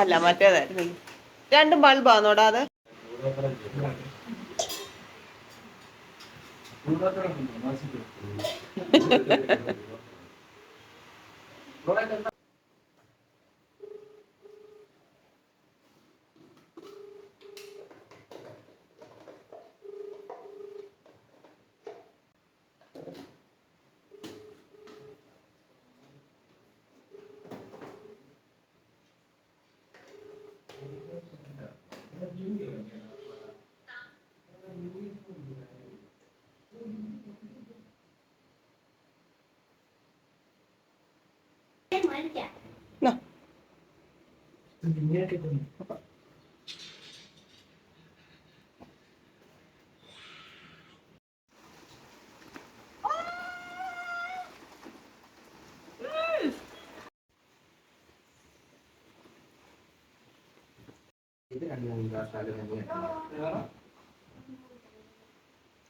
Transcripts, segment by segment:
അല്ല മറ്റേതായിരുന്നു രണ്ടും ബൾബാന്നോടാ അത് ന്നാ.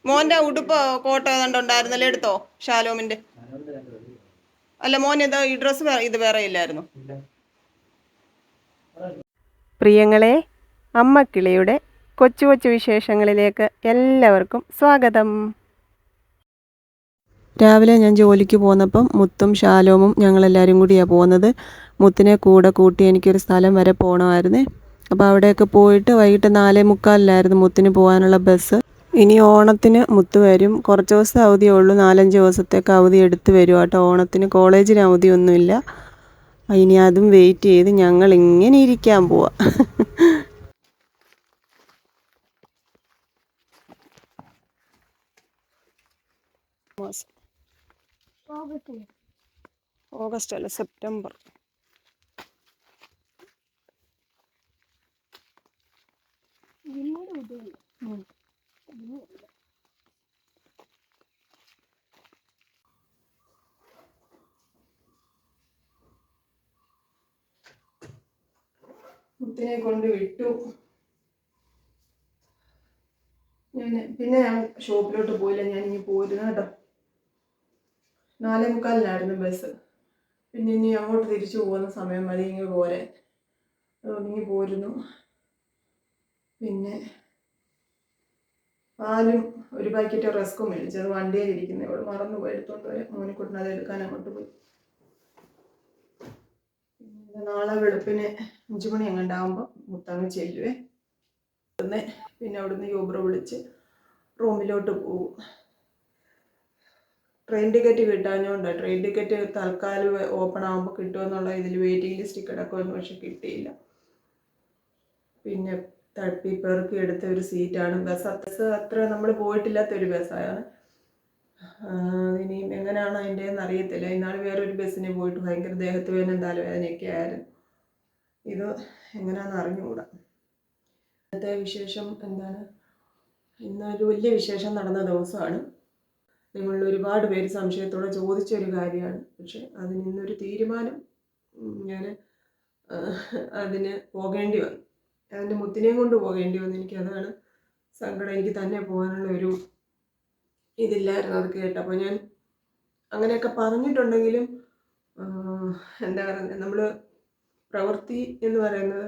മോന്റെ ഉടുപ്പ് കോട്ട് ഏതാണ്ട് ഉണ്ടായിരുന്നല്ലേ എടുത്തോ? ഷാലോമിന്റെ. അല്ല മോൻ ഇത് ഈ ഡ്രസ്സ് ഇത് വേറെ ഇല്ലായിരുന്നു. പ്രിയങ്ങളെ അമ്മക്കിളിയുടെ കൊച്ചു കൊച്ചു വിശേഷങ്ങളിലേക്ക് എല്ലാവർക്കും സ്വാഗതം. രാവിലെ ഞാൻ ജോലിക്ക് പോന്നപ്പം മുത്തും ശാലോമും ഞങ്ങളെല്ലാവരും കൂടിയാണ് പോകുന്നത്. മുത്തിനെ കൂടെ കൂട്ടി എനിക്കൊരു സ്ഥലം വരെ പോകണമായിരുന്നേ അപ്പോൾ അവിടെയൊക്കെ പോയിട്ട് വൈകിട്ട് നാലേ മുക്കാലിലായിരുന്നു മുത്തിന് പോകാനുള്ള ബസ്. ഇനി ഓണത്തിന് മുത്ത് വരും. കുറച്ച് ദിവസം അവധിയേ ഉള്ളൂ. നാലഞ്ച് ദിവസത്തേക്ക് അവധി എടുത്ത് വരും കേട്ടോ ഓണത്തിന് കോളേജിന് അവധിയൊന്നുമില്ല. ഇനി അതും വെയിറ്റ് ചെയ്ത് ഞങ്ങൾ ഇങ്ങനെ ഇരിക്കാൻ പോവാ. ഓഗസ്റ്റ് അല്ല സെപ്റ്റംബർ. മുത്തിനെ കൊണ്ട് വിട്ടു. ഞാൻ പിന്നെ ഞാൻ ഷോപ്പിലോട്ട് പോയില്ല. ഞാൻ ഇനി പോയിരുന്നു കേട്ടോ. നാലേ മുക്കാലിനായിരുന്നു ബസ് പിന്നെ ഇനി അങ്ങോട്ട് തിരിച്ചു പോകുന്ന സമയം മതി ഇങ്ങ് പോരെ അതുകൊണ്ട് ഇങ്ങ് പോരുന്നു. പിന്നെ പാലും ഒരു പാക്കറ്റ് റസ്ക്കും മേടിച്ചു. അത് വണ്ടിയിൽ ഇരിക്കുന്നത് ഇവിടെ മറന്നു പോയി. എടുത്തോണ്ട് വരെ മോനിക്കുട്ടിന് അത് എടുക്കാൻ അങ്ങോട്ട് പോയി. നാളെ വെളുപ്പിന് അഞ്ചു മണി അങ്ങോട്ടാകുമ്പോൾ മുത്തങ്ങ് ചെല്ലുവേ. പിന്നെ പിന്നെ അവിടുന്ന് യൂബർ വിളിച്ച് റൂമിലോട്ട് പോകും ട്രെയിൻ ടിക്കറ്റ് കിട്ടാഞ്ഞോണ്ട്. ട്രെയിൻ ടിക്കറ്റ് തൽക്കാലം ഓപ്പൺ ആകുമ്പോൾ കിട്ടുമെന്നുള്ള ഇതിൽ വെയിറ്റിംഗ് ലിസ്റ്റ് കിടക്കുമെന്ന് പക്ഷെ കിട്ടിയില്ല. പിന്നെ തട്ടിപ്പേർക്ക് എടുത്ത ഒരു സീറ്റാണ് ബസ് അത്ര നമ്മൾ പോയിട്ടില്ലാത്തൊരു ബസ്സാണ്. ഇനിയും എങ്ങനെയാണ് അതിന്റെ അറിയത്തില്ല. ഇന്നാൾ വേറൊരു ബസ്സിന് പോയിട്ട് ഭയങ്കര ദേഹത്ത് വേദന തലവേദനയൊക്കെ ആയിരുന്നു. ഇത് എങ്ങനെയാണെന്ന് അറിഞ്ഞുകൂടാ. ഇന്നത്തെ വിശേഷം എന്താണ്? ഇന്നൊരു വലിയ വിശേഷം നടന്ന ദിവസമാണ്. നിങ്ങളിൽ ഒരുപാട് പേര് സംശയത്തോടെ ചോദിച്ച ഒരു കാര്യമാണ്. പക്ഷെ അതിന് ഇന്നൊരു തീരുമാനം ഞാൻ അതിന് പോകേണ്ടി വന്നു. അതിന്റെ മുത്തിനെയും കൊണ്ട് പോകേണ്ടി വന്നു. എനിക്കതാണ് സങ്കടം. എനിക്ക് തന്നെ പോകാനുള്ള ഒരു ഇതില്ലായിരുന്നു അത് കേട്ടപ്പോൾ ഞാൻ അങ്ങനെയൊക്കെ പറഞ്ഞിട്ടുണ്ടെങ്കിലും എന്താ പറയുന്നത് നമ്മൾ പ്രവൃത്തി എന്ന് പറയുന്നത്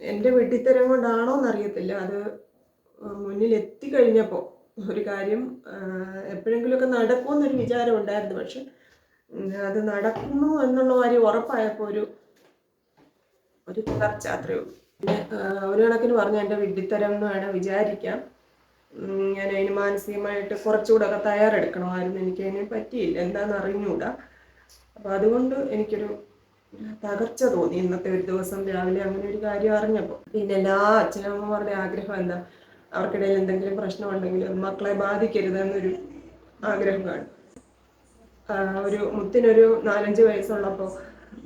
എന്റെ വെട്ടിത്തരം കൊണ്ടാണോ എന്നറിയത്തില്ല. അത് മുന്നിൽ എത്തിക്കഴിഞ്ഞപ്പോൾ ഒരു കാര്യം എപ്പോഴെങ്കിലുമൊക്കെ നടക്കുമെന്നൊരു വിചാരം ഉണ്ടായിരുന്നു. പക്ഷെ അത് നടക്കുന്നു എന്നുള്ള കാര്യം ഉറപ്പായപ്പോൾ ഒരു ഒരു തകർച്ച അത്രയേ പിന്നെ ഒരു കണക്കിന് പറഞ്ഞാൽ എന്റെ വിഡ്ഢിത്തരം എന്ന് വേണം വിചാരിക്കാം. ഞാൻ അതിന് മാനസികമായിട്ട് കുറച്ചുകൂടെ ഒക്കെ തയ്യാറെടുക്കണമായിരുന്നു എനിക്ക് അതിനെ പറ്റിയില്ല. എന്താണെന്ന് അറിഞ്ഞുകൂടാ. അപ്പോൾ അതുകൊണ്ട് എനിക്കൊരു തകർച്ച തോന്നി ഇന്നത്തെ ഒരു ദിവസം രാവിലെ അങ്ങനെ ഒരു കാര്യം അറിഞ്ഞപ്പോൾ പിന്നെ എല്ലാ അച്ഛനമ്മമാരുടെ ആഗ്രഹം എന്താ? അവർക്കിടയിൽ എന്തെങ്കിലും പ്രശ്നമുണ്ടെങ്കിൽ മക്കളെ ബാധിക്കരുത് എന്നൊരു ആഗ്രഹം കാണും. ആ, ഒരു മുത്തിനൊരു നാലഞ്ച് വയസ്സുള്ളപ്പോൾ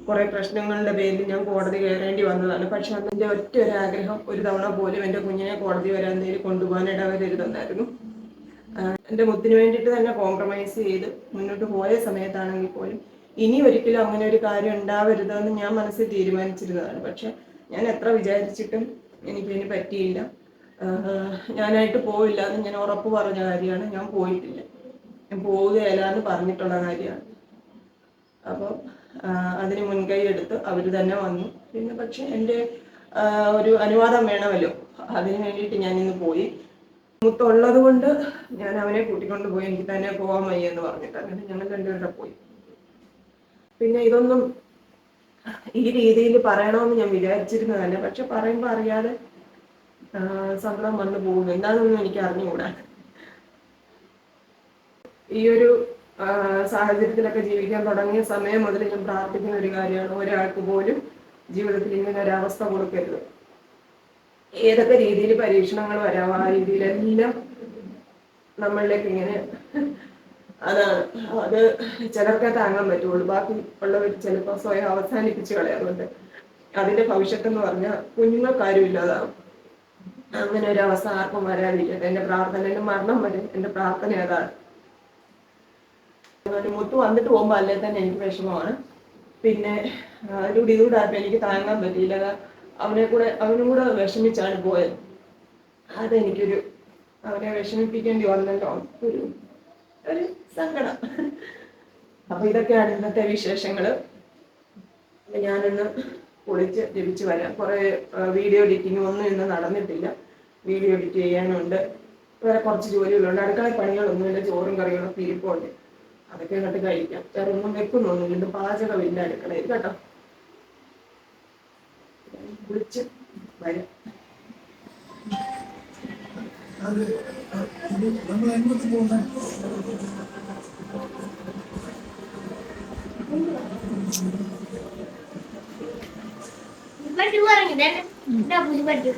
കുറേ പ്രശ്നങ്ങളുടെ പേരിൽ ഞാൻ കോടതി കയറേണ്ടി വന്നതാണ്. പക്ഷെ അതിന്റെ ഒറ്റ ഒരു ആഗ്രഹം ഒരു തവണ പോലും എന്റെ കുഞ്ഞിനെ കോടതി വരാൻ നേരി കൊണ്ടുപോകാൻ ഇടവരരുതെന്നായിരുന്നു ആ, എന്റെ മുത്തിന് വേണ്ടിയിട്ട് തന്നെ കോംപ്രമൈസ് ചെയ്ത് മുന്നോട്ട് പോയ സമയത്താണെങ്കിൽ പോലും ഇനി ഒരിക്കലും അങ്ങനെ ഒരു കാര്യം ഉണ്ടാവരുതെന്ന് ഞാൻ മനസ്സിൽ തീരുമാനിച്ചിരുന്നതാണ്. പക്ഷെ ഞാൻ എത്ര വിചാരിച്ചിട്ടും എനിക്കതിന് പറ്റിയില്ല. ഞാനായിട്ട് പോയില്ല എന്ന് ഞാൻ ഉറപ്പ് പറഞ്ഞ കാര്യമാണ്. ഞാൻ പോയിട്ടില്ല. ഞാൻ പോവുകയില്ല എന്ന് പറഞ്ഞിട്ടുള്ള കാര്യമാണ്. അപ്പം അതിന് മുൻകൈ എടുത്ത് അവർ തന്നെ വന്നു. പിന്നെ പക്ഷെ എന്റെ ഒരു അനുവാദം വേണമല്ലോ. അതിന് വേണ്ടിയിട്ട് ഞാൻ ഇന്ന് പോയി. മുത്തുള്ളത് കൊണ്ട് ഞാൻ അവനെ കൂട്ടിക്കൊണ്ട് പോയി. എനിക്ക് തന്നെ പോകാൻ വയ്യ എന്ന് പറഞ്ഞിട്ട് അങ്ങനെ ഞങ്ങൾ രണ്ടുപേരുടെ പോയി. പിന്നെ ഇതൊന്നും ഈ രീതിയിൽ പറയണമെന്ന് ഞാൻ വിചാരിച്ചിരുന്നതല്ല പക്ഷെ പറയുമ്പോൾ അറിയാതെ സങ്കടം വന്നു പോകുന്നു. എന്താണെന്നൊന്നും എനിക്ക് അറിഞ്ഞുകൂടാ ഈ ഒരു സാഹചര്യത്തിലൊക്കെ ജീവിക്കാൻ തുടങ്ങിയ സമയം മുതൽ ഞാൻ പ്രാർത്ഥിക്കുന്ന ഒരു കാര്യമാണ് ഒരാൾക്ക് പോലും ജീവിതത്തിൽ ഇങ്ങനെ ഒരവസ്ഥ കൊടുക്കരുത്. ഏതൊക്കെ രീതിയിൽ പരീക്ഷണങ്ങൾ വരാം ആ രീതിയിലെല്ലാം നമ്മളിലേക്ക് ഇങ്ങനെ അതാണ്. അത് ചിലർക്കേ താങ്ങാൻ പറ്റുള്ളൂ. ബാക്കി ഉള്ളവർ ചിലപ്പോൾ സ്വയം അവസാനിപ്പിച്ച് കളയാറുണ്ട്. അതിന്റെ ഭവിഷ്യത്ത് എന്ന് പറഞ്ഞാൽ കുഞ്ഞുങ്ങൾക്കാരും ഇല്ലാതാവും. അങ്ങനെ ഒരു അവസ്ഥ ആർക്കും വരാതിരിക്കട്ടെ. എന്റെ പ്രാർത്ഥന എന്റെ മരണം വരെ എന്റെ പ്രാർത്ഥന അതാണ്. മുത്ത് വന്നിട്ട് പോകുമ്പോൾ അല്ലേ തന്നെ എനിക്ക് വിഷമമാണ്. പിന്നെ ഇതുകൂടെ ആയപ്പോൾ എനിക്ക് താങ്ങാൻ പറ്റിയില്ല. അവനെ കൂടെ അവനും കൂടെ വിഷമിച്ചാണ് പോയത്. അതെനിക്കൊരു അവനെ വിഷമിപ്പിക്കേണ്ടി വന്നല്ലോ. ഒരു ഒരു സങ്കടം. അപ്പൊ ഇതൊക്കെയാണ് ഇന്നത്തെ വിശേഷങ്ങൾ. ഞാനൊന്ന് കുളിച്ച് ജപിച്ച് വരാം. കുറെ വീഡിയോ എഡിറ്റിംഗ് ഒന്നും ഇന്ന് നടന്നിട്ടില്ല. വീഡിയോ എഡിറ്റ് ചെയ്യാനുണ്ട്. വേറെ കുറച്ച് ജോലികളുണ്ട്. അടുക്കള പണികളൊന്നുമില്ല. ചോറും കറികളും ഒക്കെ ഇരിപ്പുണ്ട്. അതൊക്കെ കണ്ട് കഴിക്കാം. വേറെ വെക്കുന്നു വീണ്ടും പാചകം പാചകമില്ല അടുക്കളയിൽ കേട്ടോ. വിളിച്ച് വരാം. പറ്റു ഇറങ്ങി ഡബിൾ പറ്റു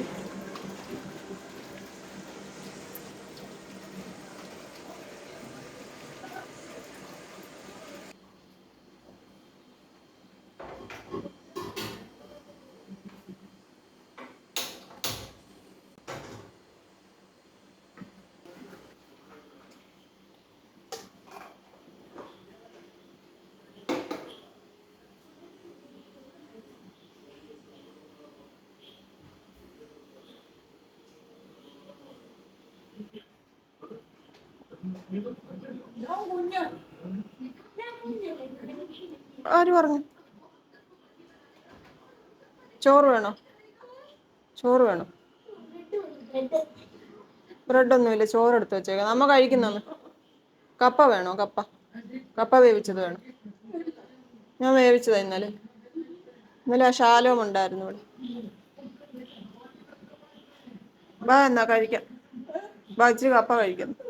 ആര് പറഞ്ഞു? ചോറ് വേണോ? ചോറ് വേണോ? ബ്രെഡ് ഒന്നുമില്ല ചോറ് എടുത്ത് വെച്ചേക്കാം. നമ്മ കഴിക്കുന്ന കപ്പ വേണോ? കപ്പ. കപ്പ വേവിച്ചത് വേണം. ഞാൻ വേവിച്ചതാ ഇന്നലെ. ഇന്നലെ ആ ശാലവും ഉണ്ടായിരുന്നു ഇവിടെ. വാ എന്നാ കഴിക്കാം. വാ കപ്പ കഴിക്കാം. വാ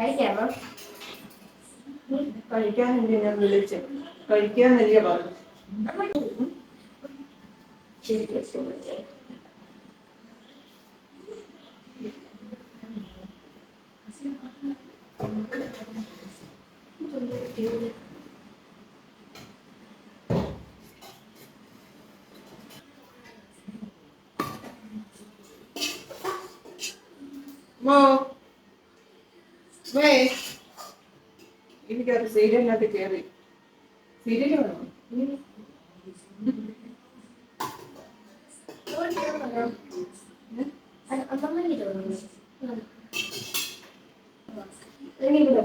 കഴിക്കാമോ? കഴിക്കാനല്ലേ ഞാൻ വിളിച്ച്. കഴിക്കാന്നല്ലേ പറഞ്ഞു മോ. വേ എനിക്കൊരു സീരിയലിനകത്ത് കയറി സീരിയൽ വേണോ അമ്മമ്മ തോന്നുന്നു ഇനി ഇവിടെ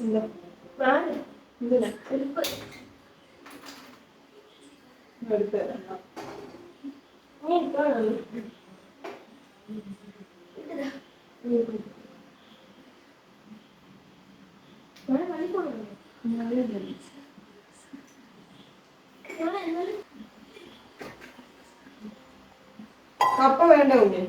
എന്താ പ്രാണ് എന്തിനാ ഇപ്പൊ എടുത്ത് തരാം. നീ ഇപ്പോഴാണ് ഞാൻ കളിക്കണം ഞാൻ എന്നാലും കപ്പ വേണ്ട കുഞ്ഞ്.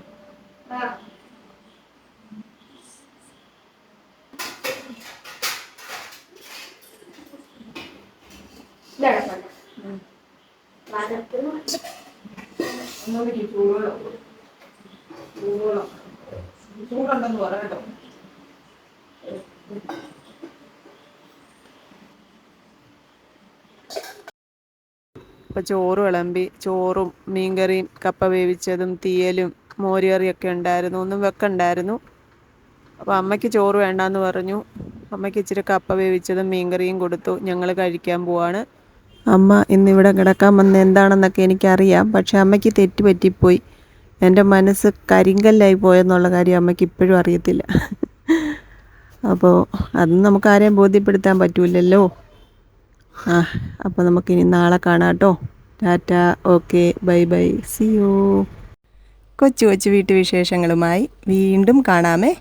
അപ്പോൾ ചോറ് വിളമ്പി ചോറും മീൻകറിയും കപ്പ വേവിച്ചതും തീയലും മോരുകറിയൊക്കെ ഉണ്ടായിരുന്നു ഒന്നും വെക്കണ്ടായിരുന്നു. അപ്പോൾ അമ്മയ്ക്ക് ചോറ് വേണ്ടാന്ന് പറഞ്ഞു. അമ്മയ്ക്ക് ഇച്ചിരി കപ്പ വേവിച്ചതും മീൻകറിയും കൊടുത്തു. ഞങ്ങൾ കഴിക്കാൻ പോവാണ്. അമ്മ ഇന്നിവിടെ കിടക്കാൻ വന്ന എന്താണെന്നൊക്കെ എനിക്കറിയാം. പക്ഷെ അമ്മയ്ക്ക് തെറ്റ് പറ്റിപ്പോയി. എന്റെ മനസ്സ് കരിങ്കല്ലായി പോയെന്നുള്ള കാര്യം അമ്മയ്ക്ക് ഇപ്പോഴും അറിയത്തില്ല. അപ്പോൾ അതും നമുക്ക് ആരെയും ബോധ്യപ്പെടുത്താൻ പറ്റൂലല്ലോ അപ്പോൾ നമുക്കിനി നാളെ കാണാം കേട്ടോ Tata okay bye bye. See you കൊച്ചു കൊച്ചു വീട്ടുവിശേഷങ്ങളുമായി വീണ്ടും കാണാമേ.